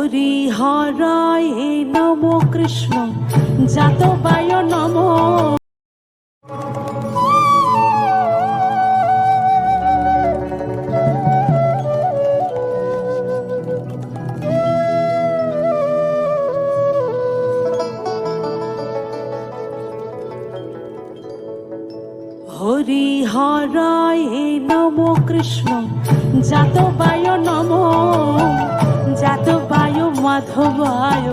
হরিহরায় নম কৃষ্ণ জাতবায় নম। হরিহরায় নম কৃষ্ণ জাতবায় নম। জাতবায় মাধবায়,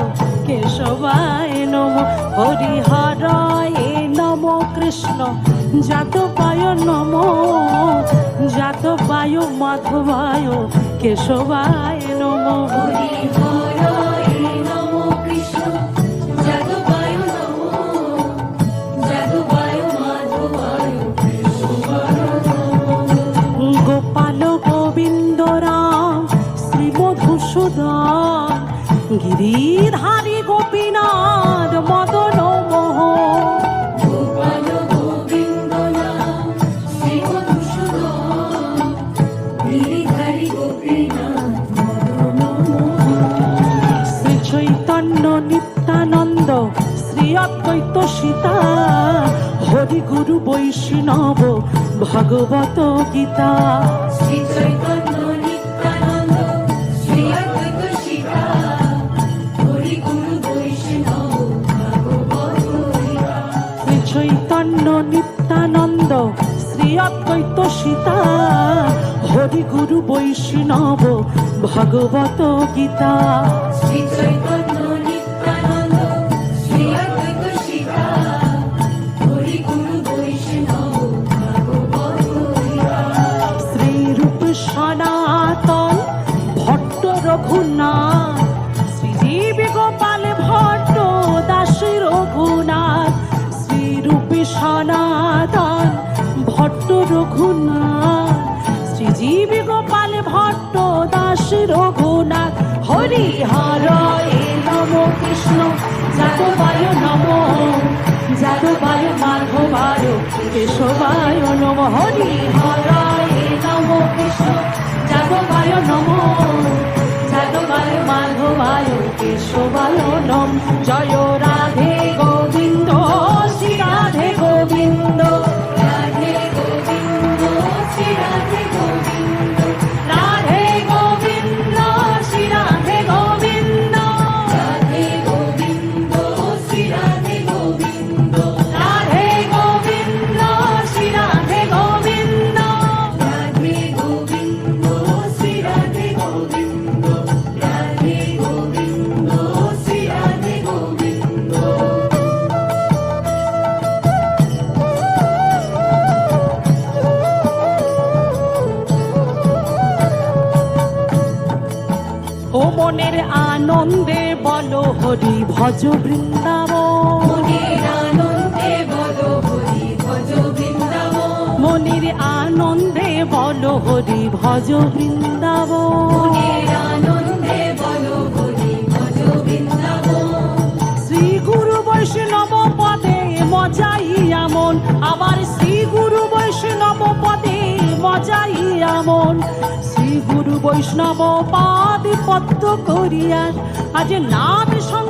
কেশবায় নম। হরিহরায় নম কৃষ্ণ জাতবায় নম। জাতবায় মাধবায়, কেশবায় নম। হরিহরায় গোপাল গোবিন্দ রাম গিরিধারী গোপীনাথ, মদন মোহ। শ্রী চৈতন্য নিত্যানন্দ, শ্রী অদ্বৈত সীতা, হরি গুরু বৈষ্ণব, ভগবত গীতা। শ্রী চৈতন্য সীতা হরি গুরু বৈষ্ণব ভগবত গীতা। শ্রী চৈতন্য নিত্যানন্দ শ্রী অদ্বৈত সীতা হরি গুরু বৈষ্ণব ভাগবত গীতা। শ্রী রূপ সনাতন ভট্ট রঘুনাথ শ্রীজীব গোপাল ভট্ট দাস রঘুনাথ শ্রী রূপ সনাতন ভট্ট রঘুনাথ। ভট্ট দাস রঘুনাথ হরি হরয় নম কৃষ্ণ, যাদবায় নম, যাদবায় মাধবায়, কেশবায় নম হরি হরায় নম কৃষ্ণ, যাদবায় নম, যাদবায় মাধবায়, কেশবায় নম, জয় মনের আনন্দে বলো হরি ভজ বৃন্দাবন। মনের আনন্দে বলো হরি ভজ বৃন্দাবন। মনের আনন্দে বলো হরি ভজ বৃন্দাবন। আনন্দে বলো হরি ভজ বৃন্দাবন। শ্রী গুরু বৈষ্ণব পদে মজাই আমন আবার শ্রী গুরু বৈষ্ণব পদে মজাই আমন। শ্রী গুরু বৈষ্ণব পাদ পদ্ম করিয়ার আজ নাম সংকীর্তন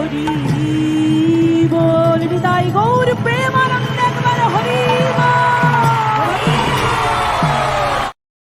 হরি বল বিদায় গৌর প্রেমারা